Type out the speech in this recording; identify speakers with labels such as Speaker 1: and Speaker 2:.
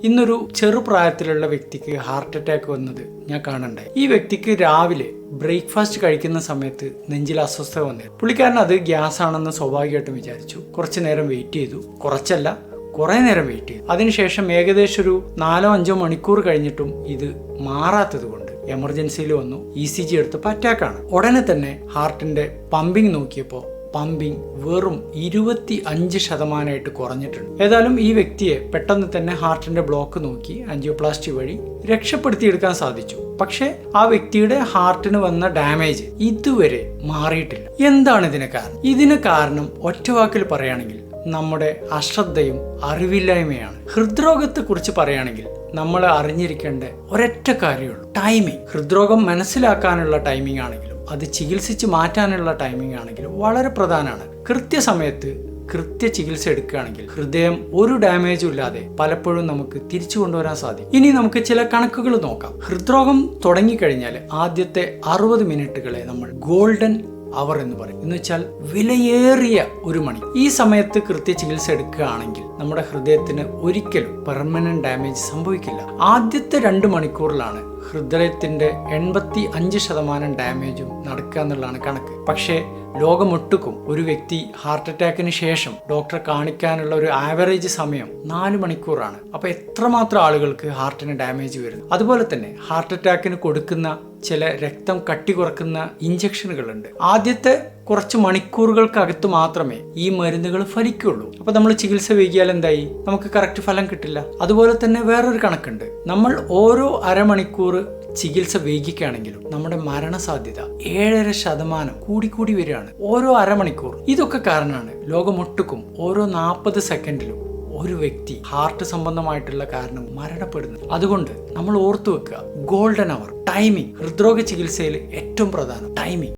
Speaker 1: ഇന്നൊരു ചെറുപ്രായത്തിലുള്ള വ്യക്തിക്ക് heart attack വന്നത് ഞാൻ കാണണ്ടേ? ഈ വ്യക്തിക്ക് രാവിലെ ബ്രേക്ക്ഫാസ്റ്റ് കഴിക്കുന്ന സമയത്ത് നെഞ്ചിൽ അസ്വസ്ഥത വന്നു പുള്ളിക്കാരൻ അത് ഗ്യാസ് ആണെന്ന് സ്വാഭാവികമായിട്ടും വിചാരിച്ചു. കുറച്ചു നേരം വെയിറ്റ് ചെയ്തു. കുറച്ചല്ല കുറെ നേരം വെയിറ്റ് ചെയ്തു. അതിനുശേഷം ഏകദേശം ഒരു നാലോ അഞ്ചോ മണിക്കൂർ കഴിഞ്ഞിട്ടും ഇത് മാറാത്തത് കൊണ്ട് എമർജൻസിയിൽ വന്നു. ഇ സി ജി എടുത്തപ്പോൾ അറ്റാക്കാണ്. ഉടനെ തന്നെ ഹാർട്ടിന്റെ പമ്പിങ് നോക്കിയപ്പോൾ പമ്പിങ് വെറും ഇരുപത്തി അഞ്ച് ശതമാനമായിട്ട് കുറഞ്ഞിട്ടുണ്ട്. ഏതായാലും ഈ വ്യക്തിയെ പെട്ടെന്ന് തന്നെ ഹാർട്ടിന്റെ ബ്ലോക്ക് നോക്കി ആൻജിയോപ്ലാസ്റ്റി വഴി രക്ഷപ്പെടുത്തിയെടുക്കാൻ സാധിച്ചു. പക്ഷേ ആ വ്യക്തിയുടെ ഹാർട്ടിന് വന്ന ഡാമേജ് ഇതുവരെ മാറിയിട്ടില്ല. എന്താണ് ഇതിന് കാരണം? ഇതിന് കാരണം ഒറ്റവാക്കിൽ പറയുകയാണെങ്കിൽ നമ്മുടെ അശ്രദ്ധയും അറിവില്ലായ്മയാണ്. ഹൃദ്രോഗത്തെ കുറിച്ച് പറയുകയാണെങ്കിൽ നമ്മൾ അറിഞ്ഞിരിക്കേണ്ട ഒരൊറ്റ കാര്യമുള്ളൂ ടൈമിംഗ് ഹൃദ്രോഗം മനസ്സിലാക്കാനുള്ള ടൈമിംഗ് ആണെങ്കിലും അത് ചികിത്സിച്ച് മാറ്റാനുള്ള ടൈമിംഗ് ആണെങ്കിലും വളരെ പ്രധാനമാണ്. കൃത്യസമയത്ത് കൃത്യ ചികിത്സ എടുക്കുകയാണെങ്കിൽ ഹൃദയം ഒരു ഡാമേജും ഇല്ലാതെ പലപ്പോഴും നമുക്ക് തിരിച്ചു കൊണ്ടുവരാൻ സാധിക്കും. ഇനി നമുക്ക് ചില കണക്കുകൾ നോക്കാം. ഹൃദ്രോഗം തുടങ്ങിക്കഴിഞ്ഞാൽ ആദ്യത്തെ അറുപത് മിനിറ്റുകളെ നമ്മൾ ഗോൾഡൻ അവർ എന്ന് പറയും. എന്ന് വെച്ചാൽ വിലയേറിയ ഒരു മണി. ഈ സമയത്ത് കൃത്യ ചികിത്സ എടുക്കുകയാണെങ്കിൽ നമ്മുടെ ഹൃദയത്തിന് ഒരിക്കലും പെർമനന്റ് ഡാമേജ് സംഭവിക്കില്ല. ആദ്യത്തെ രണ്ട് മണിക്കൂറിലാണ് ഹൃദയത്തിന്റെ എൺപത്തി അഞ്ച് ശതമാനം ഡാമേജും നടക്കുക എന്നുള്ളതാണ് കണക്ക്. പക്ഷേ ലോകമൊട്ടുക്കും ഒരു വ്യക്തി ഹാർട്ട് അറ്റാക്കിന് ശേഷം ഡോക്ടറെ കാണിക്കാനുള്ള ഒരു ആവറേജ് സമയം നാല് മണിക്കൂറാണ്. അപ്പൊ എത്രമാത്രം ആളുകൾക്ക് ഹാർട്ടിന് ഡാമേജ് വരുന്നു? അതുപോലെ തന്നെ ഹാർട്ട് അറ്റാക്കിന് കൊടുക്കുന്ന ചില രക്തം കട്ടി കുറക്കുന്ന ഇഞ്ചക്ഷനുകളുണ്ട്. ആദ്യത്തെ കുറച്ച് മണിക്കൂറുകൾക്കകത്ത് മാത്രമേ ഈ മരുന്നുകൾ ഫലിക്കുള്ളൂ. അപ്പൊ നമ്മൾ ചികിത്സ വൈകിയാൽ എന്തായി? നമുക്ക് കറക്റ്റ് ഫലം കിട്ടില്ല. അതുപോലെ തന്നെ വേറൊരു കണക്കുണ്ട്. നമ്മൾ ഓരോ അരമണിക്കൂർ ചികിത്സ വൈകിക്കുകയാണെങ്കിലും നമ്മുടെ മരണസാധ്യത ഏഴര ശതമാനം കൂടിക്കൂടി വരികയാണ്. ഓരോ അരമണിക്കൂർ. ഇതൊക്കെ കാരണമാണ് ലോകമൊട്ടുക്കും ഓരോ നാൽപ്പത് സെക്കൻഡിലും ഒരു വ്യക്തി ഹാർട്ട് സംബന്ധമായിട്ടുള്ള കാരണം മരണപ്പെടുന്നു. അതുകൊണ്ട് നമ്മൾ ഓർത്തു വെക്കുക ഗോൾഡൻ അവർ ടൈമിംഗ് ഹൃദ്രോഗ ചികിത്സയിൽ ഏറ്റവും പ്രധാനം ടൈമിംഗ്